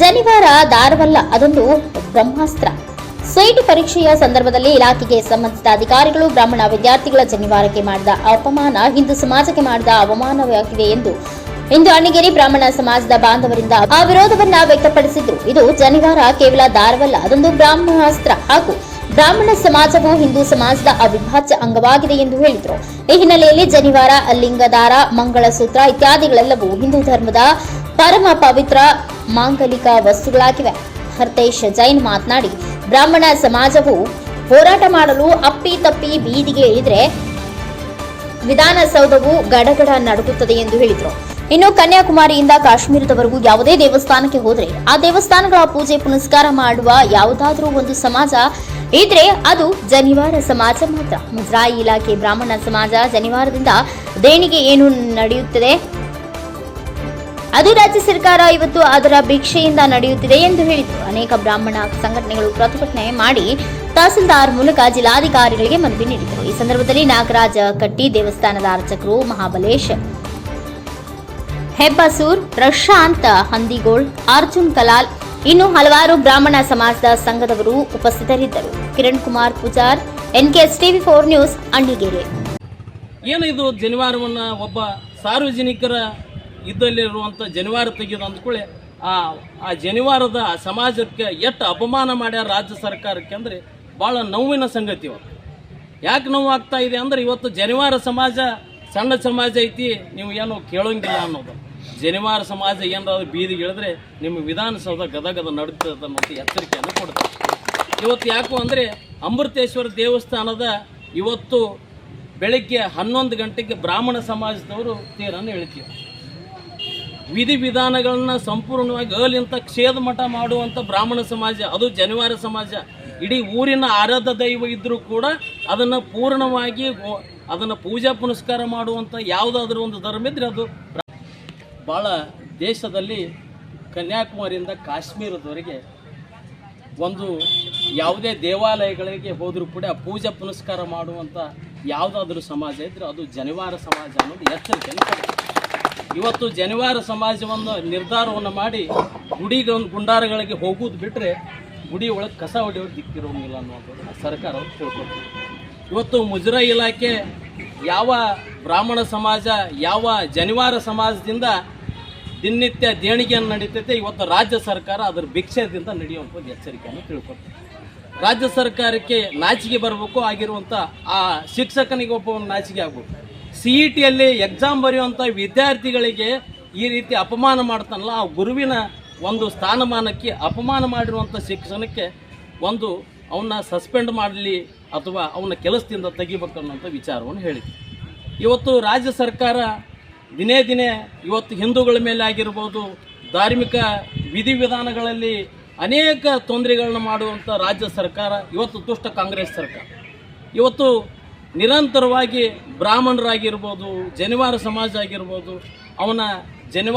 ಜನಿವಾರ ದಾರವಲ್ಲ ಅದೊಂದು ಬ್ರಹ್ಮಾಸ್ತ್ರ. ಸೈಟ್ ಪರೀಕ್ಷೆಯ ಸಂದರ್ಭದಲ್ಲಿ ಇಲಾಖೆಗೆ ಸಂಬಂಧಿಸಿದ ಅಧಿಕಾರಿಗಳು, ಬ್ರಾಹ್ಮಣ ವಿದ್ಯಾರ್ಥಿಗಳ ಜನಿವಾರಕ್ಕೆ ಮಾಡಿದ ಅಪಮಾನ ಹಿಂದೂ ಸಮಾಜಕ್ಕೆ ಮಾಡಿದ ಅವಮಾನವಾಗಿದೆ ಎಂದು ಇಂದು ಅಣ್ಣಿಗೇರಿ ಬ್ರಾಹ್ಮಣ ಸಮಾಜದ ಬಾಂಧವರಿಂದ ಆ ವಿರೋಧವನ್ನ ವ್ಯಕ್ತಪಡಿಸಿದ್ರು. ಇದು ಜನಿವಾರ ಕೇವಲ ದಾರವಲ್ಲ ಅದೊಂದು ಬ್ರಾಹ್ಮಣಾಸ್ತ್ರ ಹಾಗೂ ಬ್ರಾಹ್ಮಣ ಸಮಾಜವು ಹಿಂದೂ ಸಮಾಜದ ಅವಿಭಾಜ್ಯ ಅಂಗವಾಗಿದೆ ಎಂದು ಹೇಳಿದರು. ಈ ಹಿನ್ನೆಲೆಯಲ್ಲಿ ಜನಿವಾರ ಲಿಂಗದಾರ ಮಂಗಳಸೂತ್ರ ಇತ್ಯಾದಿಗಳೆಲ್ಲವೂ ಹಿಂದೂ ಧರ್ಮದ ಪರಮ ಪವಿತ್ರ ಮಾಂಗಲಿಕ ವಸ್ತುಗಳಾಗಿವೆ. ಹರ್ತೇಶ್ ಜೈನ್ ಮಾತನಾಡಿ, ಬ್ರಾಹ್ಮಣ ಸಮಾಜವು ಹೋರಾಟ ಮಾಡಲು ಅಪ್ಪಿ ತಪ್ಪಿ ಬೀದಿಗೆ ಇಳಿದ್ರೆ ವಿಧಾನಸೌಧವು ಗಡಗಡ ನಡುಗುತ್ತದೆ ಎಂದು ಹೇಳಿದರು. ಇನ್ನು ಕನ್ಯಾಕುಮಾರಿಯಿಂದ ಕಾಶ್ಮೀರದವರೆಗೂ ಯಾವುದೇ ದೇವಸ್ಥಾನಕ್ಕೆ ಹೋದರೆ, ಆ ದೇವಸ್ಥಾನಗಳ ಪೂಜೆ ಪುನಸ್ಕಾರ ಮಾಡುವ ಯಾವುದಾದ್ರೂ ಒಂದು ಸಮಾಜ ಇದ್ರೆ ಅದು ಜನಿವಾರ ಸಮಾಜ ಮಾತ್ರ. ಮುಜರಾಯಿ ಇಲಾಖೆ ಬ್ರಾಹ್ಮಣ ಸಮಾಜ ಜನಿವಾರದಿಂದ ದೇಣಿಗೆ ಏನು ನಡೆಯುತ್ತದೆ? ಅದು ರಾಜ್ಯ ಸರ್ಕಾರ ಇವತ್ತು ಅದರ ಭಿಕ್ಷೆಯಿಂದ ನಡೆಯುತ್ತಿದೆ ಎಂದು ಹೇಳಿತು ಅನೇಕ ಬ್ರಾಹ್ಮಣ ಸಂಘಟನೆಗಳು ಪ್ರತಿಭಟನೆ ಮಾಡಿ ತಹಸೀಲ್ದಾರ್ ಮೂಲಕ ಜಿಲ್ಲಾಧಿಕಾರಿಗಳಿಗೆ ಮನವಿ ನೀಡಿದರು. ಈ ಸಂದರ್ಭದಲ್ಲಿ ನಾಗರಾಜ ಕಟ್ಟಿ, ದೇವಸ್ಥಾನದ ಅರ್ಚಕರು, ಮಹಾಬಲೇಶ್ ಹೆಬ್ಬಸೂರ್, ಪ್ರಶಾಂತ್ ಹಂದಿಗೋಳ್, ಅರ್ಜುನ್ ಕಲಾಲ್, ಇನ್ನು ಹಲವಾರು ಬ್ರಾಹ್ಮಣ ಸಮಾಜದ ಸಂಘದವರು ಉಪಸ್ಥಿತರಿದ್ದರು. Kiran Kumar Pujar, NKS TV four news, Annigere. ಏನು ಇದು ಜನಿವಾರವನ್ನು ಒಬ್ಬ ಸಾರ್ವಜನಿಕರ ಇದ್ದಲ್ಲಿರುವಂಥ ಜನಿವಾರ ತೆಗೆದು ಅಂದ್ಕೊಳ್ಳಿ ಆ ಆ ಜನಿವಾರದ ಸಮಾಜಕ್ಕೆ ಎಷ್ಟು ಅಪಮಾನ ಮಾಡ್ಯಾರ ರಾಜ್ಯ ಸರ್ಕಾರಕ್ಕೆ ಅಂದರೆ ಭಾಳ ನೋವಿನ ಸಂಗತಿ ಇವತ್ತು ಯಾಕೆ ನೋವು ಆಗ್ತಾ ಇದೆ ಅಂದರೆ ಇವತ್ತು ಜನಿವಾರ ಸಮಾಜ ಸಣ್ಣ ಸಮಾಜ ಐತಿ, ನೀವು ಏನು ಕೇಳೋಂಗಿಲ್ಲ ಅನ್ನೋದು. ಜನಿವಾರ ಸಮಾಜ ಏನಾದ್ರು ಬೀದಿಗೆ ಇಳಿದ್ರೆ ನಿಮ್ಮ ವಿಧಾನಸೌಧ ಗದಗದ ನಡೀತದೆ ಅನ್ನೋದು ಎಚ್ಚರಿಕೆಯನ್ನು ಕೊಡ್ತಾರೆ. ಇವತ್ತು ಯಾಕೋ ಅಂದರೆ ಅಮೃತೇಶ್ವರ ದೇವಸ್ಥಾನದ ಇವತ್ತು ಬೆಳಗ್ಗೆ ಹನ್ನೊಂದು ಗಂಟೆಗೆ ಬ್ರಾಹ್ಮಣ ಸಮಾಜದವರು ತೇರನ್ನು ಎಳಿತೀವಿ ವಿಧಿ ವಿಧಾನಗಳನ್ನ ಸಂಪೂರ್ಣವಾಗಿ ಅಲ್ಲಿಂತ ಕ್ಷೇದ ಮಠ ಮಾಡುವಂಥ ಬ್ರಾಹ್ಮಣ ಸಮಾಜ, ಅದು ಜನಿವಾರ ಸಮಾಜ. ಇಡೀ ಊರಿನ ಆರಾಧ ದೈವ ಇದ್ದರೂ ಕೂಡ ಅದನ್ನು ಪೂರ್ಣವಾಗಿ ಅದನ್ನು ಪೂಜಾ ಪುನಸ್ಕಾರ ಮಾಡುವಂಥ ಯಾವುದಾದ್ರೂ ಒಂದು ಧರ್ಮ ಇದ್ರೆ ಅದು ಭಾಳ ದೇಶದಲ್ಲಿ ಕನ್ಯಾಕುಮಾರಿಯಿಂದ ಕಾಶ್ಮೀರದವರೆಗೆ ಒಂದು ಯಾವುದೇ ದೇವಾಲಯಗಳಿಗೆ ಹೋದರೂ ಕೂಡ ಪೂಜೆ ಪುನಸ್ಕಾರ ಮಾಡುವಂಥ ಯಾವುದಾದ್ರೂ ಸಮಾಜ ಇದ್ರೆ ಅದು ಜನಿವಾರ ಸಮಾಜ ಅನ್ನೋದು ಎಚ್ಚರಿಕೆಯನ್ನು ಇವತ್ತು ಜನಿವಾರ ಸಮಾಜವನ್ನು ನಿರ್ಧಾರವನ್ನು ಮಾಡಿ ಗುಡಿ ಗುಂಡಾರಗಳಿಗೆ ಹೋಗುವುದು ಬಿಟ್ಟರೆ ಗುಡಿ ಒಳಗೆ ಕಸ ಹೊಡೆಯೋದು ದಿಕ್ಕಿರೋಂಗಿಲ್ಲ ಅನ್ನೋದು ಸರ್ಕಾರ ತಿಳ್ಕೊಳ್ತೀವಿ ಇವತ್ತು ಮುಜರಾಯಿ ಇಲಾಖೆ ಯಾವ ಬ್ರಾಹ್ಮಣ ಸಮಾಜ, ಯಾವ ಜನಿವಾರ ಸಮಾಜದಿಂದ ದಿನನಿತ್ಯ ದೇಣಿಗೆಯನ್ನು ನಡೀತೈತೆ, ಇವತ್ತು ರಾಜ್ಯ ಸರ್ಕಾರ ಅದರ ಭಿಕ್ಷೆದಿಂದ ನಡೆಯುವಂಥದ್ದು ಎಚ್ಚರಿಕೆಯನ್ನು ತಿಳ್ಕೊಳ್ತೀವಿ ರಾಜ್ಯ ಸರ್ಕಾರಕ್ಕೆ ನಾಚಿಕೆ ಬರಬೇಕು, ಆಗಿರುವಂಥ ಆ ಶಿಕ್ಷಕನಿಗೆ ಒಬ್ಬ ನಾಚಿಕೆ ಆಗ್ಬೇಕು ಸಿ ಇ ಟಿಯಲ್ಲಿ ಎಕ್ಸಾಮ್ ಬರೆಯುವಂಥ ವಿದ್ಯಾರ್ಥಿಗಳಿಗೆ ಈ ರೀತಿ ಅಪಮಾನ ಮಾಡ್ತಾನಲ್ಲ, ಆ ಗುರುವಿನ ಒಂದು ಸ್ಥಾನಮಾನಕ್ಕೆ ಅಪಮಾನ ಮಾಡಿರುವಂಥ ಶಿಕ್ಷಣಕ್ಕೆ ಒಂದು ಅವನ್ನ ಸಸ್ಪೆಂಡ್ ಮಾಡಲಿ ಅಥವಾ ಅವನ ಕೆಲಸದಿಂದ ತೆಗಿಬೇಕು ಅನ್ನೋಂಥ ವಿಚಾರವನ್ನು ಹೇಳಿದೆ ಇವತ್ತು ರಾಜ್ಯ ಸರ್ಕಾರ ದಿನೇ ದಿನೇ ಇವತ್ತು ಹಿಂದೂಗಳ ಮೇಲೆ ಆಗಿರ್ಬೋದು, ಧಾರ್ಮಿಕ ವಿಧಿವಿಧಾನಗಳಲ್ಲಿ ಅನೇಕ ತೊಂದರೆಗಳನ್ನ ಮಾಡುವಂಥ ರಾಜ್ಯ ಸರ್ಕಾರ, ಇವತ್ತು ದುಷ್ಟ ಕಾಂಗ್ರೆಸ್ ಸರ್ಕಾರ. ಇವತ್ತು ನಿರಂತರವಾಗಿ ಬ್ರಾಹ್ಮಣರಾಗಿರ್ಬೋದು ಜನಿವಾರ ಸಮಾಜ ಆಗಿರ್ಬೋದು ಅವನ ಜನಿವಾರ